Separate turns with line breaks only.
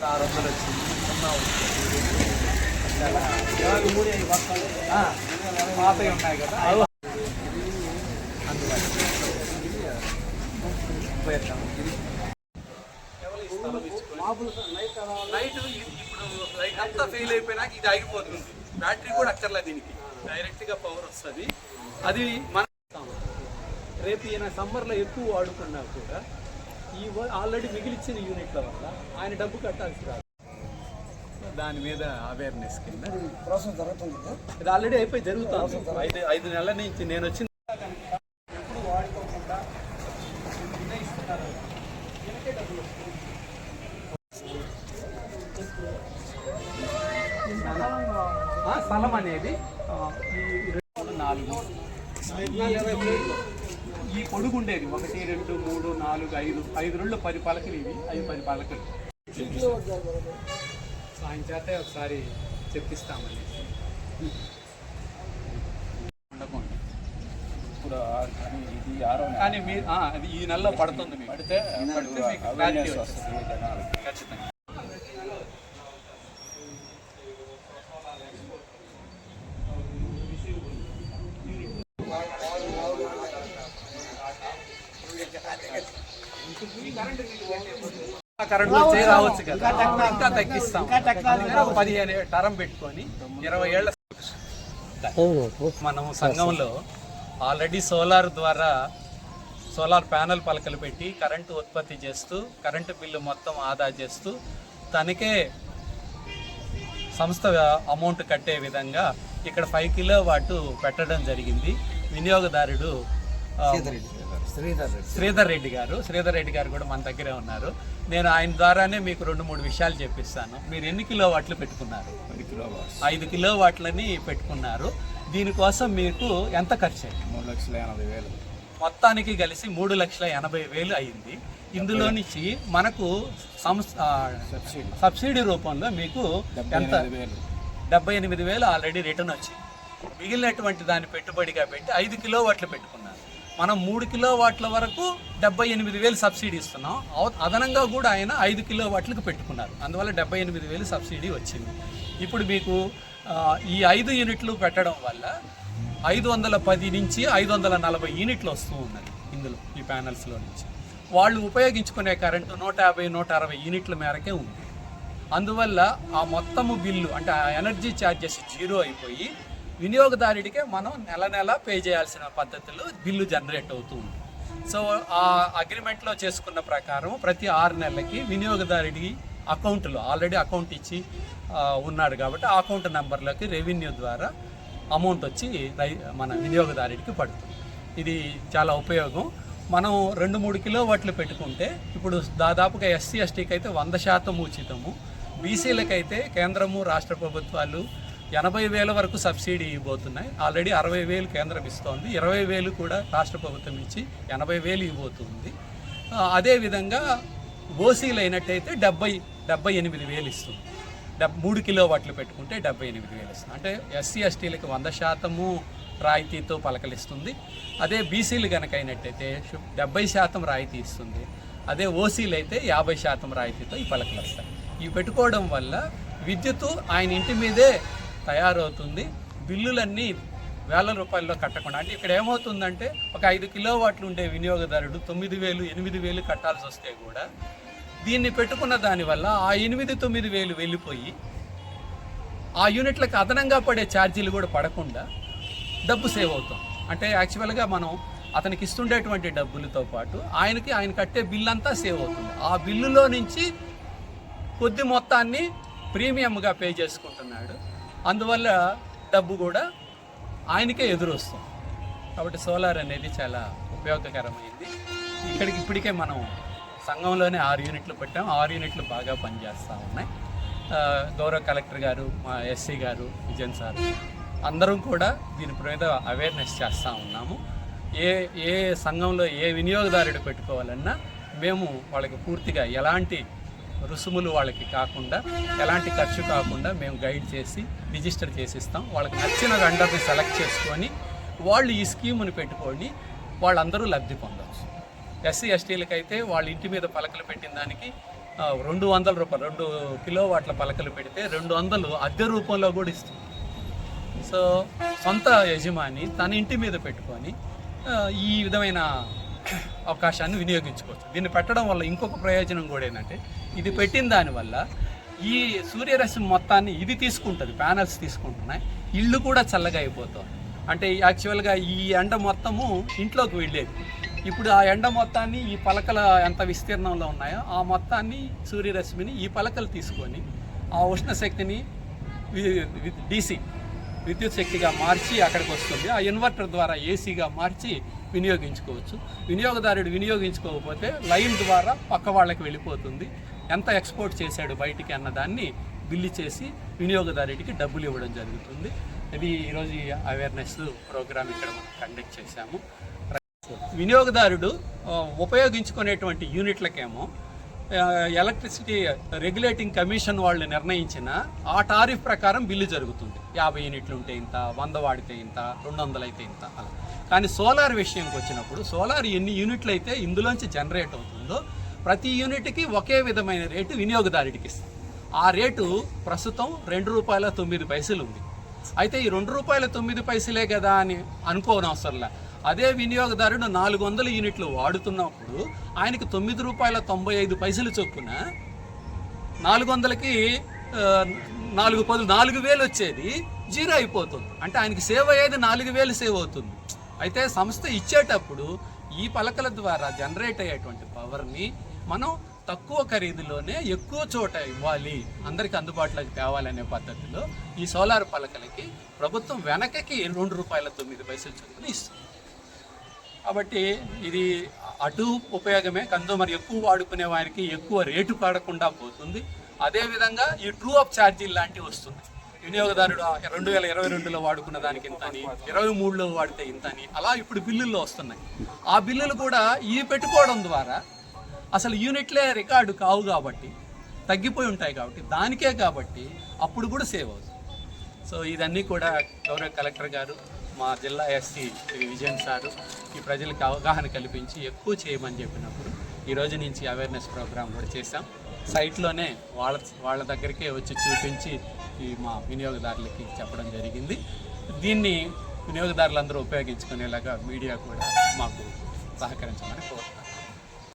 ఆరు వందలు వచ్చింది పాతవి ఉన్నాయి కదా లైట్ ఇప్పుడు లైట్ అంతా ఫెయిల్ అయిపోయినాక ఇది ఆగిపోతుంది బ్యాటరీ కూడా అక్కర్లేదు దీనికి డైరెక్ట్గా పవర్ వస్తుంది అది మన రేపు ఈయన సమ్మర్లో ఎక్కువ వాడుకున్నా కూడా ఈ ఆల్రెడీ మిగిలిచ్చిన యూనిట్ల వల్ల ఆయన డబ్బు కట్టాల్సి రాదు. దాని మీద అవేర్నెస్ కింద.
ప్రాసెస్ జరుగుతుంది
ఇది ఆల్రెడీ అయిపోయి జరుగుతుంది. ఐదు ఐదు నెలల నుంచి నేను వచ్చిన ఎప్పుడు వాడుకోకుండా డబ్బులు స్థలం అనేది ఆ, ఈ రెండు నాలుగు. ఈ పొడుగు ఉండేది ఒకటి రెండు మూడు నాలుగు ఐదు. ఐదు రెండు పది పలకలు ఇవి. ఐదు పది పలకలు ఆయన చేత ఒకసారి చెప్పిస్తామని ఉండకుండా.
ఇప్పుడు కానీ ఇది ఆరో.
కానీ మీ అది ఈ నెలలో పడుతుంది మీకు.
పడితే
ఖచ్చితంగా. కరెంట్ వచ్చే రావచ్చు కదా. ఇంకా తగ్గిస్తాం. పదిహేను టరం పెట్టుకొని ఇరవై ఏళ్ళ మనం సంఘంలో ఆల్రెడీ సోలార్ ద్వారా సోలార్ ప్యానల్ పలకలు పెట్టి కరెంటు ఉత్పత్తి చేస్తూ కరెంటు బిల్లు మొత్తం ఆదా చేస్తూ తనకే సంస్థ అమౌంట్ కట్టే విధంగా ఇక్కడ ఫైవ్ కిలో వాటు పెట్టడం జరిగింది. వినియోగదారుడు
శ్రీధర్ రెడ్డి.
గారు. శ్రీధర్ రెడ్డి గారు కూడా మన దగ్గరే ఉన్నారు. నేను ఆయన ద్వారానే మీకు రెండు మూడు విషయాలు చెప్పిస్తాను. మీరు ఎన్ని కిలో వాట్లు పెట్టుకున్నారు? ఐదు కిలో వాట్లని పెట్టుకున్నారు. దీనికోసం మీకు ఎంత ఖర్చు అయింది?
మూడు లక్షల ఎనభై వేలు.
మొత్తానికి కలిసి మూడు లక్షల ఎనభై వేలు అయింది. ఇందులో నుంచి మనకు సంస్థ
సబ్సిడీ.
సబ్సిడీ రూపంలో మీకు ఎంత? డెబ్బై ఎనిమిది వేలు ఆల్రెడీ రిటర్న్ వచ్చింది. మిగిలినటువంటి దాన్ని పెట్టుబడిగా పెట్టి ఐదు కిలో వాట్లు పెట్టుకున్నారు. మనం మూడు కిలో వాట్ల వరకు డెబ్బై ఎనిమిది వేలు సబ్సిడీ ఇస్తున్నాం. అదనంగా కూడా ఆయన ఐదు కిలో వాట్లకు పెట్టుకున్నారు. అందువల్ల డెబ్బై ఎనిమిది వేలు సబ్సిడీ వచ్చింది. ఇప్పుడు మీకు ఈ ఐదు యూనిట్లు పెట్టడం వల్ల ఐదు వందల పది నుంచి ఐదు వందల నలభై యూనిట్లు వస్తూ ఉన్నది ఇందులో ఈ ప్యానల్స్లో నుంచి. వాళ్ళు ఉపయోగించుకునే కరెంటు నూట యాభై నూట అరవై యూనిట్ల మేరకే ఉంది. అందువల్ల ఆ మొత్తము బిల్లు అంటే ఆ ఎనర్జీ ఛార్జెస్ జీరో అయిపోయి వినియోగదారుడికే మనం నెల నెల పే చేయాల్సిన పద్ధతిలో బిల్లు జనరేట్ అవుతూ ఉంది. సో ఆ అగ్రిమెంట్లో చేసుకున్న ప్రకారం ప్రతి ఆరు నెలలకి వినియోగదారుడి అకౌంట్లో ఆల్రెడీ అకౌంట్ ఇచ్చి ఉన్నాడు కాబట్టి ఆ అకౌంట్ నెంబర్లోకి రెవెన్యూ ద్వారా అమౌంట్ వచ్చి రై మన వినియోగదారుడికి పడుతుంది. ఇది చాలా ఉపయోగం. మనం రెండు మూడు కిలో వాట్లు పెట్టుకుంటే ఇప్పుడు దాదాపుగా ఎస్సీ ఎస్టీకి అయితే వంద శాతం ఉచితము. బీసీలకైతే కేంద్రము రాష్ట్ర ప్రభుత్వాలు ఎనభై వేల వరకు సబ్సిడీ ఇవ్వబోతున్నాయి. ఆల్రెడీ అరవై వేలు కేంద్రం ఇస్తోంది. ఇరవై వేలు కూడా రాష్ట్ర ప్రభుత్వం ఇచ్చి ఎనభై వేలు ఇవ్వబోతుంది. అదేవిధంగా ఓసీలు అయినట్టయితే డెబ్బై డెబ్బై ఎనిమిది వేలు ఇస్తుంది. డెబ్ మూడు కిలో వాట్లు పెట్టుకుంటే డెబ్బై ఎనిమిది వేలు ఇస్తుంది. అంటే ఎస్సీ ఎస్టీలకి వంద శాతము రాయితీతో పలకలిస్తుంది. అదే బీసీలు కనుక అయినట్టయితే డెబ్బై శాతం రాయితీ ఇస్తుంది. అదే ఓసీలు అయితే యాభై శాతం రాయితీతో ఈ పలకలు వస్తాయి ఇవి పెట్టుకోవడం వల్ల విద్యుత్ ఆయన ఇంటి మీదే తయారవుతుంది. బిల్లులన్నీ వేల రూపాయల్లో కట్టకుండా. అంటే ఇక్కడ ఏమవుతుందంటే ఒక ఐదు కిలో వాట్లు ఉండే వినియోగదారుడు తొమ్మిది వేలు ఎనిమిది వేలు కట్టాల్సి వస్తే కూడా దీన్ని పెట్టుకున్న దానివల్ల ఆ ఎనిమిది తొమ్మిది వేలు వెళ్ళిపోయి ఆ యూనిట్లకు అదనంగా పడే ఛార్జీలు కూడా పడకుండా డబ్బు సేవ్ అవుతాం. అంటే యాక్చువల్గా మనం అతనికి ఇస్తుండేటువంటి డబ్బులతో పాటు ఆయనకి ఆయన కట్టే బిల్ అంతా సేవ్ అవుతుంది. ఆ బిల్లులో నుంచి కొద్ది మొత్తాన్ని ప్రీమియంగా పే చేసుకుంటున్నాడు. అందువల్ల డబ్బు కూడా ఆయనకే ఎదురొస్తుంది. కాబట్టి సోలార్ అనేది చాలా ఉపయోగకరమైంది. ఇక్కడికి ఇప్పటికే మనం సంఘంలోనే ఆరు యూనిట్లు పెట్టాం. ఆరు యూనిట్లు బాగా పనిచేస్తూ ఉన్నాయి. గౌరవ కలెక్టర్ గారు మా ఎస్సీ గారు విజయన్ సార్ అందరం కూడా దీని మీద అవేర్నెస్ చేస్తూ ఉన్నాము. ఏ ఏ సంఘంలో ఏ వినియోగదారుడు పెట్టుకోవాలన్నా మేము వాళ్ళకి పూర్తిగా ఎలాంటి రుసుములు వాళ్ళకి కాకుండా ఎలాంటి ఖర్చు కాకుండా మేము గైడ్ చేసి రిజిస్టర్ చేసిస్తాం. వాళ్ళకి నచ్చిన వెండర్ని సెలెక్ట్ చేసుకొని వాళ్ళు ఈ స్కీముని పెట్టుకొని వాళ్ళందరూ లబ్ధి పొందవచ్చు ఎస్సీ ఎస్టీలకైతే వాళ్ళ ఇంటి మీద పలకలు పెట్టిన దానికి రెండు వందల రూపాయలు రెండు కిలో వాట్ల పలకలు పెడితే రెండు వందలు అద్దె రూపంలో కూడా ఇస్తుంది. సో సొంత యజమాని తన ఇంటి మీద పెట్టుకొని ఈ విధమైన అవకాశాన్ని వినియోగించుకోవచ్చు. దీన్ని పెట్టడం వల్ల ఇంకొక ప్రయోజనం కూడా ఏంటంటే ఇది పెట్టిన దానివల్ల ఈ సూర్యరశ్మి మొత్తాన్ని ఇది తీసుకుంటుంది ప్యానల్స్ తీసుకుంటున్నాయి ఇల్లు కూడా చల్లగా అయిపోతుంది అంటే యాక్చువల్గా ఈ ఎండ మొత్తము ఇంట్లోకి వెళ్ళేది. ఇప్పుడు ఆ ఎండ మొత్తాన్ని ఈ పలకల ఎంత విస్తీర్ణంలో ఉన్నాయో ఆ మొత్తాన్ని సూర్యరశ్మిని ఈ పలకలు తీసుకొని ఆ ఉష్ణ శక్తిని డీసీ విద్యుత్ శక్తిగా మార్చి అక్కడికి వస్తుంది. ఆ ఇన్వర్టర్ ద్వారా ఏసీగా మార్చి వినియోగించుకోవచ్చు. వినియోగదారుడు వినియోగించుకోకపోతే లైన్ ద్వారా పక్క వాళ్ళకి వెళ్ళిపోతుంది. ఎంత ఎక్స్పోర్ట్ చేశాడు బయటికి అన్న దాన్ని బిల్లు చేసి వినియోగదారుడికి డబ్బులు ఇవ్వడం జరుగుతుంది. ఇది ఈరోజు ఈ అవేర్నెస్ ప్రోగ్రామ్ ఇక్కడ మనం కండక్ట్ చేశాము. వినియోగదారుడు ఉపయోగించుకునేటువంటి యూనిట్లకేమో ఎలక్ట్రిసిటీ రెగ్యులేటింగ్ కమిషన్ వాళ్ళు నిర్ణయించిన ఆ టారిఫ్ ప్రకారం బిల్లు జరుగుతుంది. యాభై యూనిట్లు ఉంటే ఇంత వంద వాడితే ఇంత రెండు వందలు అయితే ఇంత అలా. కానీ సోలార్ విషయంకి వచ్చినప్పుడు సోలార్ ఎన్ని యూనిట్లు అయితే ఇందులోంచి జనరేట్ అవుతుందో ప్రతి యూనిట్కి ఒకే విధమైన రేటు వినియోగదారుడికి ఇస్తాం. ఆ రేటు ప్రస్తుతం రెండు రూపాయల తొమ్మిది పైసలు ఉంది. అయితే ఈ రెండు రూపాయల తొమ్మిది పైసలే కదా అని అనుకోనవసరంలా. అదే వినియోగదారుడు నాలుగు వందల యూనిట్లు వాడుతున్నప్పుడు ఆయనకి తొమ్మిది రూపాయల తొంభై ఐదు పైసలు చొప్పున నాలుగు వందలకి నాలుగు పదులు నాలుగు వేలు వచ్చేది జీరో అయిపోతుంది. అంటే ఆయనకి సేవ్ అయ్యేది నాలుగు వేలు సేవ్ అవుతుంది. అయితే సంస్థ ఇచ్చేటప్పుడు ఈ పలకల ద్వారా జనరేట్ అయ్యేటువంటి పవర్ని మనం తక్కువ ఖరీదులోనే ఎక్కువ చోట ఇవ్వాలి. అందరికి అందుబాటులోకి తేవాలనే పద్ధతిలో ఈ సోలార్ పలకలకి ప్రభుత్వం వెనకకి రెండు రూపాయల తొమ్మిది పైసలు చొప్పున ఇస్తుంది. కాబట్టి ఇది అటు ఉపయోగమే కన్సూమర్ ఎక్కువ వాడుకునే వారికి ఎక్కువ రేటు పడకుండా పోతుంది. అదేవిధంగా ఈ ట్రూ అప్ ఛార్జీలు లాంటివి వస్తుంది. వినియోగదారుడు ఆ రెండు వేల ఇరవై రెండులో వాడుకున్న దానికి ఇంత అని ఇరవై మూడులో వాడితే ఇంత అని అలా ఇప్పుడు బిల్లుల్లో వస్తున్నాయి. ఆ బిల్లులు కూడా ఇవి పెట్టుకోవడం ద్వారా అసలు యూనిట్లే రికార్డు కావు కాబట్టి తగ్గిపోయి ఉంటాయి కాబట్టి దానికే కాబట్టి అప్పుడు కూడా సేవ్ అవుతుంది. సో ఇదన్నీ కూడా గౌరవ కలెక్టర్ గారు మా జిల్లా ఎస్సీ శ్రీ విజయన్ సారు ఈ ప్రజలకు అవగాహన కల్పించి ఎక్కువ చేయమని చెప్పినప్పుడు ఈ రోజు నుంచి అవేర్నెస్ ప్రోగ్రామ్ కూడా చేశాం. సైట్లోనే వాళ్ళ వాళ్ళ దగ్గరికే వచ్చి చూపించి ఈ మా వినియోగదారులకి చెప్పడం జరిగింది. దీన్ని వినియోగదారులందరూ ఉపయోగించుకునేలాగా మీడియా కూడా మాకు సహకరించమని కోరుతున్నాం.